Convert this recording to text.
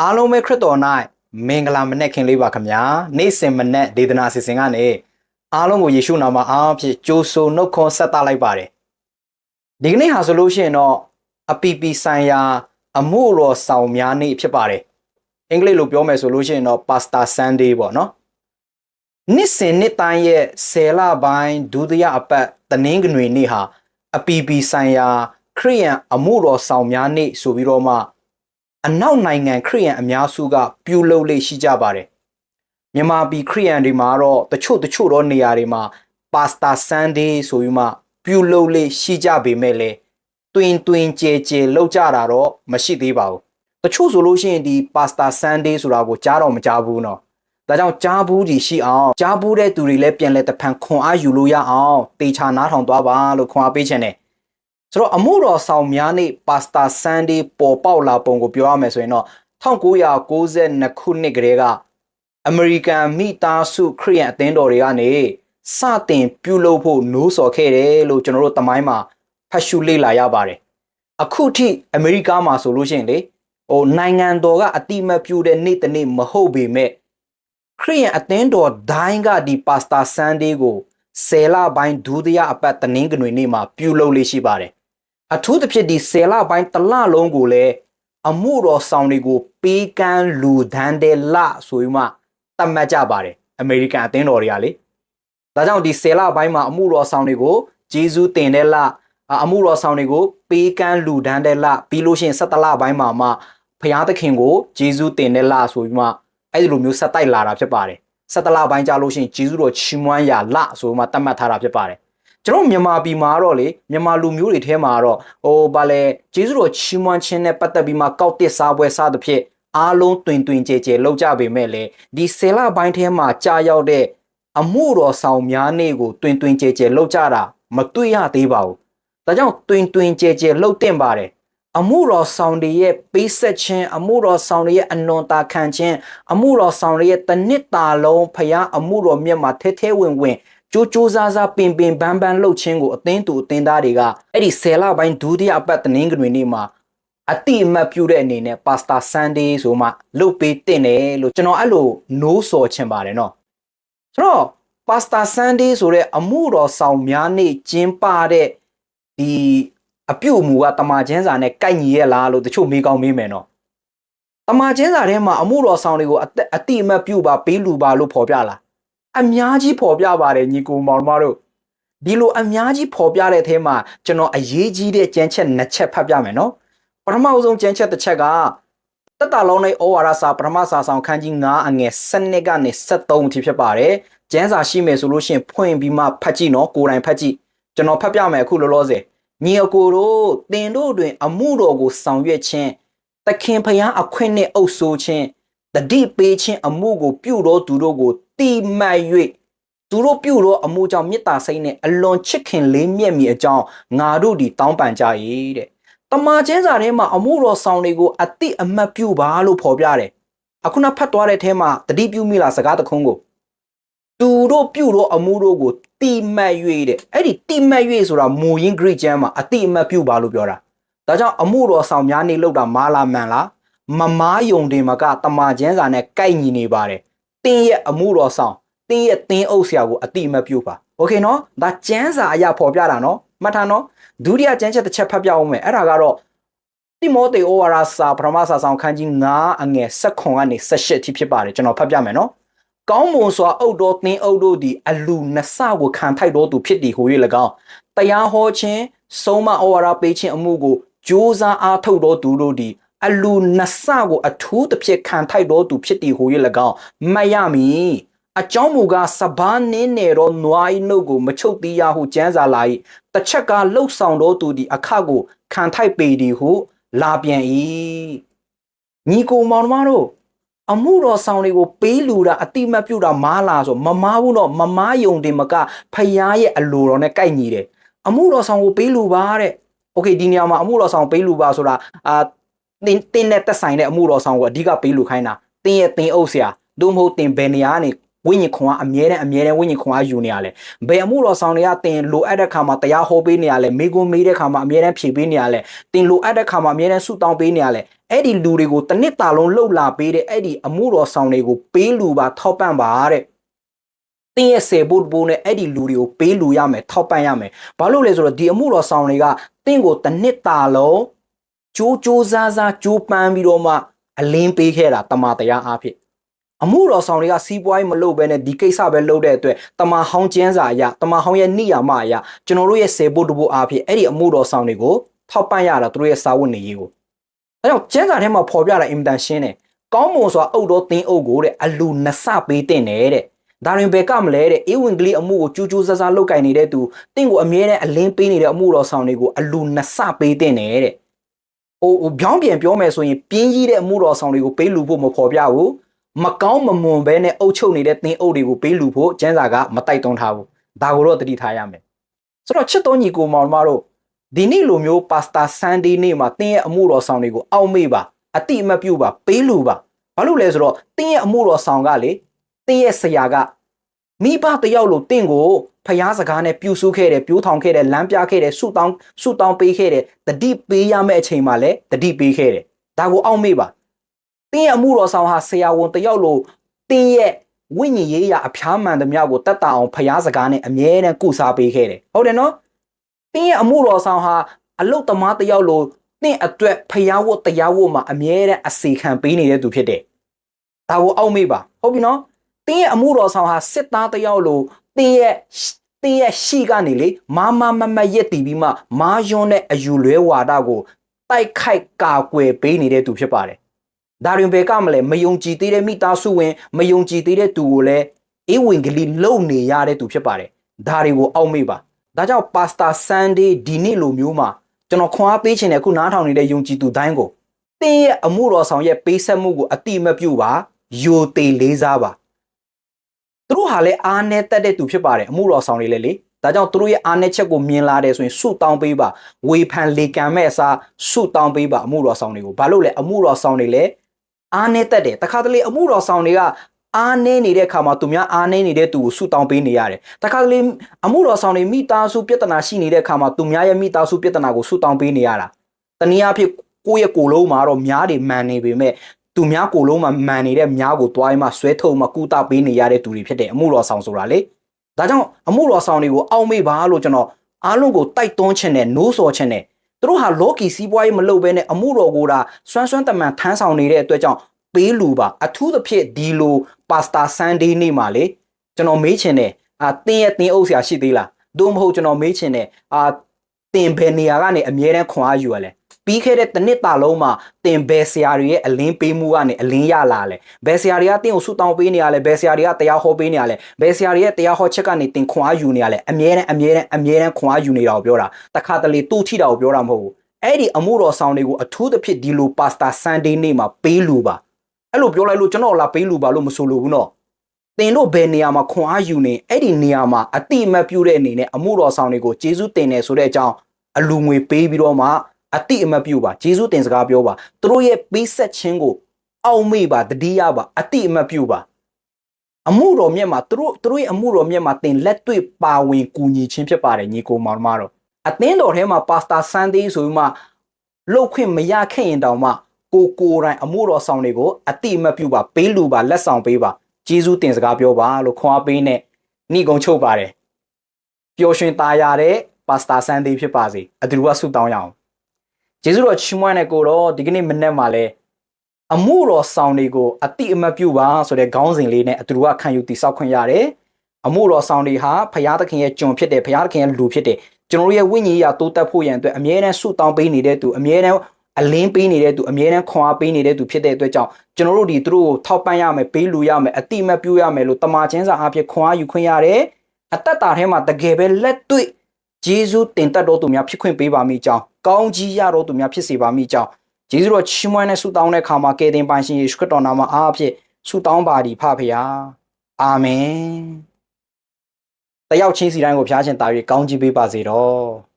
အားလုံးပဲခရစ်တော်၌မင်္ဂလာမနက်ခင်းလေးပါခင်ဗျာနေ့စဉ်မနက်ဒေသနာစီစဉ်ကနေအားလုံးကိုယေရှုနာမအားဖြင့်ကြိုးဆိုနှုတ်ခွန်းဆက်သလိုက်ပါတယ်ဒီကနေ့ဟာဆိုလို့ရှိရင်တော့အပီပီဆိုင်ရာ အမှုတော်ဆောင်များနေ့ဖြစ်ပါတယ်အင်္ဂလိပ်လိုပြောမယ်ဆိုလို့ရှိရင်တော့ Pastor Sunday ပေါ့နော်နေ့စဉ်နေ့တိုင်းရဲ့ဆယ်လပိုင်းဒုတိယအပတ်တနင်္ဂနွေနေ့ဟာအပီပီဆိုင်ရာခရိယန်အမှုတော်ဆောင်များနေ့ဆိုပြီးတော့မှ အနောက်နိုင်ငံခရိယန်အများစုကပြုလုပ်လေ့ရှိကြပါတယ်မြန်မာပြည်ခရိယန်တွေမှာတော့တချို့တချို့သောနေရာတွေမှာပါစတာဆန်ဒေးဆိုပြီးမှပြုလုပ်လေ့ရှိကြပေမဲ့လည်းတွင်တွင်ကြဲကြဲလောက်ကြတာတော့မရှိသေးပါဘူးတချို့ဆိုလို့ရှိရင်ဒီပါစတာဆန်ဒေးဆိုတာကိုကြားတော့မကြားဘူးเนาะဒါကြောင့်ကြားဘူးကြီးရှိအောင်ကြားဘူးတဲ့သူတွေလည်းပြန်လဲတဖန်ခွန်အားယူလို့ရအောင်တေချာနားထောင်သွားပါလို့ခွန်အားပေးချင်တယ် ဆိုတော့အမှုတော်ဆောင်များနေ့ပါစတာဆန်ဒေးပေါ်ပေါက်လာပုံကိုပြောရမယ်ဆိုရင်တော့1992ခုနှစ်ကတည်းကအမေရိကန်မိသားစုခရိယန်အသင်းတော်တွေကနေစတင်ပြုလုပ်ဖို့နိုးဆော်ခဲ့တယ်လို့ကျွန်တော်တို့တမိုင်းမှာဖတ်ရှုလေ့လာရပါတယ်အခုထိအမေရိကမှာဆိုလို့ရှိရင်လေဟိုနိုင်ငံတော်ကအတိမတ်ပြုတဲ့နေ့တစ်နေ့မဟုတ်ပေမဲ့ခရိယန်အသင်းတော်ဒိုင်းကဒီပါစတာဆန်ဒေးကိုဆယ်လပိုင်းဒုတိယအပတ်တနင်္ဂနွေနေ့မှာပြုလုပ်လေ့ရှိပါတယ် အထူးသဖြင့်ဒီဆယ်လပိုင်းတစ်လလုံးကိုလည်းအမှုတော်ဆောင်တွေကိုပေးကမ်းလူဒန်းတဲ့လဆိုပြီးမှသတ်မှတ်ကြပါတယ်အမေရိကန်အသင်းတော်တွေကလေဒါကြောင့်ဒီဆယ်လပိုင်းမှာအမှုတော်ဆောင်တွေကိုဂျေဇုတင်တဲ့လအအမှုတော်ဆောင်တွေကိုပေးကမ်းလူဒန်းတဲ့လပြီးလို့ရှိရင်17လပိုင်းမှာမှဖျားသခင်ကိုဂျေဇုတင်တဲ့လဆိုပြီးမှအဲ့ဒီလိုမျိုးဆက်တိုက်လာတာဖြစ်ပါတယ်17လပိုင်းကြာလို့ရှိရင်ဂျေဇုတော်ချီးမွမ်းရာလဆိုပြီးမှသတ်မှတ်ထားတာဖြစ်ပါတယ် ကျွန်တော်မြန်မာပြည်မှာတော့လေမြန်မာလူမျိုးတွေထဲမှာတော့ဟိုဗာလဲကျေးဇူးတော်ချီးမွမ်းခြင်းနဲ့ပတ်သက်ပြီးမှကောက်တစ်စားပွဲစားသဖြင့်အားလုံးတွင်တွင်ကြဲကြဲလောက်ကြပေမဲ့လေဒီဆယ်လပိုင်းထဲမှာကြာရောက်တဲ့အမှုတော်ဆောင်များနေ့ကိုတွင်တွင်ကြဲကြဲလောက်ကြတာမတွေ့ရသေးပါဘူး။ဒါကြောင့်တွင်တွင်ကြဲကြဲလောက်တင်ပါတယ်။အမှုတော်ဆောင်တွေရဲ့ပေးဆက်ခြင်းအမှုတော်ဆောင်တွေရဲ့အနွန်တာခံခြင်းအမှုတော်ဆောင်တွေရဲ့တနစ်တာလုံးဖရားအမှုတော်မြတ်မှာထဲထဲဝင်ဝင် ကြိုးကြိုးစားစားပင်ပင်ပန်းပန်းလှုပ်ခြင်းကိုအသင်းသူအသင်းသားတွေကအဲ့ဒီဆယ်လပိုင်းဒုတိယအပတ်တနင်္ဂနွေနေ့မှာအတိအမှတ်ပြုတဲ့အနေနဲ့ပါစတာဆန်ဒေးဆိုမှလှုပ်ပေးတင်တယ်လို့ကျွန်တော်အဲ့လိုနိုးဆော်ချင်ပါတယ်နော်ဆိုတော့ပါစတာဆန်ဒေးဆိုတဲ့အမှုတော်ဆောင်များနေ့ကျင်းပတဲ့ဒီအပြုအမူကတမန်ကျန်းစာနဲ့ကိုက်ညီရဲ့လားလို့တချို့မေးကောင်းမေးမယ်နော်တမန်ကျန်းစာထဲမှာအမှုတော်ဆောင်တွေကိုအသက်အတိအမှတ်ပြုပါပေးလူပါလို့ဖော်ပြလား အများကြီးပေါ်ပြပါတယ်ညီကိုမောင်မတို့ဒီလိုအများကြီးပေါ်ပြတဲ့အထဲမှာကျွန်တော်အရေးကြီးတဲ့ကြမ်းချက်နှစ်ချက်ဖတ်ပြမယ်နော်ပထမအဆုံးကြမ်းချက်တစ်ချက်ကတက်တာလုံးនៃဩဝါဒစာပထမစာဆောင်ခန်းကြီး9အငယ်7ကနေ73အထိဖြစ်ပါတယ်ကျမ်းစာရှိမယ်ဆိုလို့ရှိရင်ဖွင့်ပြီးမှဖတ်ကြည့်နော်ကိုယ်တိုင်ဖတ်ကြည့်ကျွန်တော်ဖတ်ပြမယ်အခုလောလောဆယ်ညီအကိုတို့တင်တို့တွင် အမှုတော်ကိုဆောင်ရွက်ခြင်းသခင်ဖျားအခွင့်နဲ့အုပ်ဆိုးခြင်းတတိပေးခြင်းအမှုကိုပြုတော်သူတို့ကို တိမှတ်၍သူတို့ပြုတော်အမှုကြောင့်မေတ္တာစိတ်နဲ့အလွန်ချစ်ခင်လေးမြတ်မိအကြောင်းငါတို့ဒီတောင်းပန်ကြ၏တဲ့တမန်ကျမ်းစာထဲမှာအမှုတော်ဆောင်တွေကိုအတိအမှတ်ပြုပါလို့ဖော်ပြတယ်အခုနဖတ်သွားတဲ့ထဲမှာတတိပြုမိလားစကားတခုံးကိုသူတို့ပြုတော်အမှုတို့ကိုတိမှတ်၍တဲ့အဲ့ဒီတိမှတ်၍ဆိုတာမူရင်း Greek ကျမ်းမှာအတိအမှတ်ပြုပါလို့ပြောတာဒါကြောင့်အမှုတော်ဆောင်များနေလောက်တာမာလာမန်လားမမားယုံတင်မကတမန်ကျမ်းစာနဲ့ကိုက်ညီနေပါတယ် တင်းရဲ့အမှုတော်ဆောင်တင်းရဲ့တင်းအုပ်ဆရာကိုအတိမပြုပါโอเคနော်ဒါကျမ်းစာအရာပေါ်ပြတာနော်မှတ်ထားနော်ဒုတိယကျမ်းချက်တစ်ချက်ဖတ်ပြအောင်မယ်အဲ့ဒါကတော့တိမောသေဩဝါဒစာပထမစာဆောင်ခန်းကြီး9အငယ်7ခွန်ကနေ18အထိဖြစ်ပါတယ်ကျွန်တော်ဖတ်ပြမယ်နော်ကောင်းမွန်စွာအုပ်တော်တင်းအုပ်တို့သည်အလူနှစ်ဆကိုခံထိုက်တော်သူဖြစ်သည်ဟူ၍၎င်းတရားဟောခြင်းဆုံးမဩဝါဒပေးခြင်းအမှုကိုကြိုးစားအားထုတ်တော်သူတို့သည် အလူနှစ်ဆကိုအထူးတစ်ဖြစ်ခံထိုက်တော်သူဖြစ်သည်ဟူ၍၎င်းမှတ်ရမည်အကြောင်းမူကားစဘာနင်းနေတော့နွားဤနှုတ်ကိုမချုပ်သေးရဟုကျမ်းစာလာ၏တစ်ချက်ကလှုပ်ဆောင်တော်သူသည်အခကိုခံထိုက်ပေသည်ဟုလာပြန်၏ညီကိုမောင်မတို့အမှုတော်ဆောင်တွေကိုပေးလူတာအတိမတ်ပြုတာမားလာဆိုမမားဘူးတော့မမားယုံတင်မကဖယားရဲ့အလိုတော်နဲ့ကိုက်ညီတယ်အမှုတော်ဆောင်ကိုပေးလူပါတဲ့โอเคဒီနေရာမှာအမှုတော်ဆောင်ပေးလူပါဆိုတာအာ တင်းတင်းနဲ့တက်ဆိုင်တဲ့အမှုတော်ဆောင်ကိုအဓိကပေးလူခိုင်းတာတင်းရဲ့တင်းအုပ်ဆရာသို့မဟုတ်တင်ဘယ်နေရာကနေဝိညာဉ်ခွန်အားအမြဲတမ်းအမြဲတမ်းဝိညာဉ်ခွန်အားယူနေရလဲဘယ်အမှုတော်ဆောင်တွေကတင်လိုအပ်တဲ့ခါမှာတရားဟောပေးနေရလဲမိကွန်းမေးတဲ့ခါမှာအမြဲတမ်းဖြေပေးနေရလဲတင်လိုအပ်တဲ့ခါမှာအမြဲတမ်းဆုတောင်းပေးနေရလဲအဲ့ဒီလူတွေကိုတစ်နှစ်တာလုံးလှုပ်လာပေးတဲ့အဲ့ဒီအမှုတော်ဆောင်တွေကိုပေးလူပါထောက်ပံ့ပါတဲ့တင်းရဲ့စေဖို့ဘိုးနဲ့အဲ့ဒီလူတွေကိုပေးလူရမယ်ထောက်ပံ့ရမယ်ဘာလို့လဲဆိုတော့ဒီအမှုတော်ဆောင်တွေကတင်းကိုတစ်နှစ်တာလုံး ကြိုးကြိုးစားစားကြိုးပမ်းပြီးတော့မှအလင်းပေးခဲ့တာတမန်တရားအားဖြင့်အမှုတော်ဆောင်တွေကစီးပွားရေးမလုပ်ဘဲနဲ့ဒီကိစ္စပဲလုပ်တဲ့အတွက်တမန်ဟောင်းကျန်းစာအရတမန်ဟောင်းရဲ့နိယာမအရကျွန်တော်တို့ရဲ့စေဖို့တဖို့အားဖြင့်အဲ့ဒီအမှုတော်ဆောင်တွေကိုထောက်ပံ့ရတာသူတို့ရဲ့စာဝတ်နေရေးကိုအဲကြောင့်ကျန်းစာထဲမှာဖော်ပြတာအင်မတန်ရှင်းတယ်ကောင်းမွန်စွာအုပ်တော်တင်းအုပ်ကိုတဲ့အလူနှစ်ဆပေးတဲ့တဲ့ဒါရင်ဘယ်ကမလဲတဲ့အေဝင်ကလေးအမှုကိုကျူးကျူးဆဆလောက်ကင်နေတဲ့သူတင့်ကိုအမြဲတမ်းအလင်းပေးနေတဲ့အမှုတော်ဆောင်တွေကိုအလူနှစ်ဆပေးတဲ့တဲ့ဟို ဟိုပြောင်းပြန်ပြောမယ်ဆိုရင်ပြင်းကြီးတဲ့အမှုတော်ဆောင်တွေကိုပေးလူဖို့မဖော်ပြဘူးမကောင်းမမွန်ဘဲနဲ့အုပ်ချုပ်နေတဲ့တင်းအုပ်တွေကိုပေးလူဖို့ကျန်းစာကမတိုက်တွန်းထားဘူးဒါကိုတော့တတိထားရမယ်ဆိုတော့ချစ်တော်ညီကိုမောင်မတို့ဒီနေ့လိုမျိုးပါစတာဆန်ဒေးနေ့မှာတင်းရဲ့အမှုတော်ဆောင်တွေကိုအောက်မေ့ပါအတိအမတ်ပြုပါပေးလူပါဘာလို့လဲဆိုတော့တင်းရဲ့အမှုတော်ဆောင်ကလေတင်းရဲ့ဆရာက မိဘတယောက်လိုတင့်ကိုဖျားစကားနဲ့ပြူဆူးခဲ့တယ်ပြိုးထောင်ခဲ့တယ်လမ်းပြခဲ့တယ်ဆုတောင်းဆုတောင်းပေးခဲ့တယ်တတိပေးရမယ့်အချိန်မှာလည်းတတိပေးခဲ့တယ်ဒါကိုအောက်မေ့ပါတင်းရဲ့အမှုတော်ဆောင်ဟာဆရာဝန်တယောက်လိုတင်းရဲ့ဝိညာဉ်ရေးရာအဖျားမှန်သမျှကိုတတ်တာအောင်ဖျားစကားနဲ့အမြဲတမ်းကုစားပေးခဲ့တယ်ဟုတ်တယ်နော်တင်းရဲ့အမှုတော်ဆောင်ဟာအလုတ်သမားတယောက်လိုတင့်အတွက်ဖျားဝတ်တရားဝတ်မှာအမြဲတမ်းအစီခံပေးနေတဲ့သူဖြစ်တယ်ဒါကိုအောက်မေ့ပါဟုတ်ပြီနော် တင်းရဲ့အမှုတော်ဆောင်ဟာစစ်သားတယောက်လိုတင်းရဲ့တင်းရဲ့ရှိကနေလေမာမမမရက်တီပြီးမှမာယွန်းတဲ့အယူလွဲဝါဒကိုတိုက်ခိုက်ကာကွယ်ပေးနေတဲ့သူဖြစ်ပါတယ်ဒါရင်ဘယ်ကမလဲမယုံကြည်သေးတဲ့မိသားစုဝင်မယုံကြည်သေးတဲ့သူကိုလည်းအေးဝင်ကလေးလုံနေရတဲ့သူဖြစ်ပါတယ်ဒါတွေကိုအောက်မေ့ပါဒါကြောင့်ပါစတာဆန်ဒေးဒီနေ့လိုမျိုးမှာကျွန်တော်ခွန်အားပေးခြင်းနဲ့အခုနားထောင်နေတဲ့ယုံကြည်သူတိုင်းကိုတင်းရဲ့အမှုတော်ဆောင်ရဲ့ပေးဆက်မှုကိုအတိမပြုပါယိုသေးလေးစားပါ သူတို့ဟာလည်းအားနဲ့တက်တဲ့သူဖြစ်ပါတယ်အမှုတော်ဆောင်တွေလည်းလေဒါကြောင့်သူတို့ရဲ့အားနဲ့ချက်ကိုမြင်လာတယ်ဆိုရင်ဆုတောင်းပေးပါဝေဖန်လေကံမဲ့အစားဆုတောင်းပေးပါအမှုတော်ဆောင်တွေကိုဘာလို့လဲအမှုတော်ဆောင်တွေလည်းအားနဲ့တက်တယ်တခါတလေအမှုတော်ဆောင်တွေကအားနေနေတဲ့အခါမှာသူများအားနေနေတဲ့သူကိုဆူတောင်းပေးနေရတယ်။တခါတလေအမှုတော်ဆောင်တွေမိသားစုပြဿနာရှိနေတဲ့အခါမှာသူများရဲ့မိသားစုပြဿနာကိုဆူတောင်းပေးနေရတာ။တနည်းအားဖြင့်ကိုယ့်ရဲ့ကိုယ်လုံးမှာတော့များတွေမှန်နေပေမဲ့ သူများကိုယ်လုံးမှာမှန်နေတဲ့များကိုတွားမှဆွဲထုတ်မှကုသပေးနေရတဲ့သူတွေဖြစ်တဲ့အမှုတော်ဆောင်ဆိုတာလေ။ဒါကြောင့်အမှုတော်ဆောင်တွေကိုအောက်မေ့ပါလို့ကျွန်တော်အားလုံးကိုတိုက်တွန်းခြင်းနဲ့နိုးဆော်ခြင်းနဲ့သူတို့ဟာလောကီစီးပွားရေးမလုပ်ဘဲနဲ့အမှုတော်ကိုဒါစွမ်းစွမ်းတမန်ထမ်းဆောင်နေတဲ့အတွက်ကြောင့်ပေးလူပါအထူးသဖြင့်ဒီလိုပါစတာဆန်ဒေးနေ့မှာလေကျွန်တော်မေးချင်တယ်အာတင်းရဲ့တင်းအုပ်ဆရာရှိသေးလားသို့မဟုတ်ကျွန်တော်မေးချင်တယ်အာတင်ဘယ်နေရာကနေအမြဲတမ်းခွန်အားယူရလဲ ပြီးခဲ့တဲ့တစ်နှစ်တာလုံးမှာတင်ဘယ်ဆရာတွေရဲ့အလင်းပေးမှုကနေအလင်းရလာလဲဘယ်ဆရာတွေကတင်းကိုဆူတောင်းပေးနေရလဲဘယ်ဆရာတွေကတရားဟောပေးနေရလဲဘယ်ဆရာတွေရဲ့တရားဟောချက်ကနေတင်ခွန်အားယူနေရလဲအမြဲတမ်းအမြဲတမ်းအမြဲတမ်းခွန်အားယူနေတာကိုပြောတာတခါတလေတူးထိတာကိုပြောတာမဟုတ်ဘူးအဲ့ဒီအမှုတော်ဆောင်တွေကိုအထူးသဖြင့်ဒီလိုပါစတာဆန်ဒေးနေ့မှာပေးလူပါအဲ့လိုပြောလိုက်လို့ကျွန်တော်လာပေးလူပါလို့မဆိုလို့ဘူးနော်တင်တို့ဘယ်နေရာမှာခွန်အားယူနေအဲ့ဒီနေရာမှာအတိအမတ်ပြုတဲ့အနေနဲ့အမှုတော်ဆောင်တွေကိုဂျေဇုတင်တယ်ဆိုတဲ့အကြောင်းအလူငွေပေးပြီးတော့မှ အတိအမတ်ပြုပါဂျေဇုတင်စကားပြောပါသူတို့ရဲ့ပေးဆက်ခြင်းကို အောက်မေ့ပါတတိယပါအတိအမတ်ပြုပါအမှုတော်မြတ်မှာသူတို့သူတို့ရဲ့အမှုတော်မြတ်မှာတင်လက်တွေ့ပါဝင်ကူညီခြင်းဖြစ်ပါတယ်ညီကိုမောင်မတော်အသင်းတော်ထဲမှာပါစတာဆန်ဒေးဆိုပြီးမှလှုပ်ခွင့်မရခဲ့ရင်တောင်မှကိုကိုတိုင်းအမှုတော်ဆောင်တွေကိုအတိမပြုပါပေးလူပါလက်ဆောင်ပေးပါဂျေဇုတင်စကားပြောပါလို့ခွန်အားပေးနဲ့ဏိကုံချုပ်ပါတယ်ပျော်ရွှင်ตาရတဲ့ပါစတာဆန်ဒေးဖြစ်ပါစေအတူတူကဆုတောင်းရအောင် ဂျေဇုတော်ချီးမွမ်းတဲ့ကိုတော့ဒီကနေ့မနေ့မှလည်းအမှုတော်ဆောင်တွေကိုအတိအမပြုပါဆိုတဲ့ခေါင်းစဉ်လေးနဲ့အတူတူကခံယူတည်ဆောက်ခွင့်ရတယ်အမှုတော်ဆောင်တွေဟာဖရာသခင်ရဲ့ကျွန်ဖြစ်တယ်ဖရာသခင်ရဲ့လူဖြစ်တယ်ကျွန်တော်တို့ရဲ့ဝိညာဉ်ရေးတိုးတက်ဖို့ရန်အတွက်အမြဲတမ်းဆုတောင်းပေးနေတဲ့သူအမြဲတမ်းအလင်းပေးနေတဲ့သူအမြဲတမ်းခွန်အားပေးနေတဲ့သူဖြစ်တဲ့အတွက်ကြောင့်ကျွန်တော်တို့ဒီသူတို့ကိုထောက်ပံ့ရမယ်ပေးလူရမယ်အတိမတ်ပြုရမယ်လို့တမန်ချင်းစာအဖြစ်ခွန်အားယူခွင့်ရတယ်အသက်တာထဲမှာတကယ်ပဲလက်တွေ့ ဂျေဇုတင်တတ်တော်သူများဖြစ်ခွင့်ပေးပါမိကြောင်းကောင်းကြီးရတော်သူများဖြစ်စေပါမိကြောင်းဂျေဇုတော်ချီးမွမ်းတဲ့ဆုတောင်းတဲ့အခါမှာကယ်တင်ပိုင်ရှင်ယေရှုခရစ်တော်နာမအားဖြင့်ဆုတောင်းပါသည်ဖဖရာအာမင်တယောက်ချင်းစီတိုင်းကိုဖျားရှင်တာ၍ကောင်းကြီးပေးပါစေတော့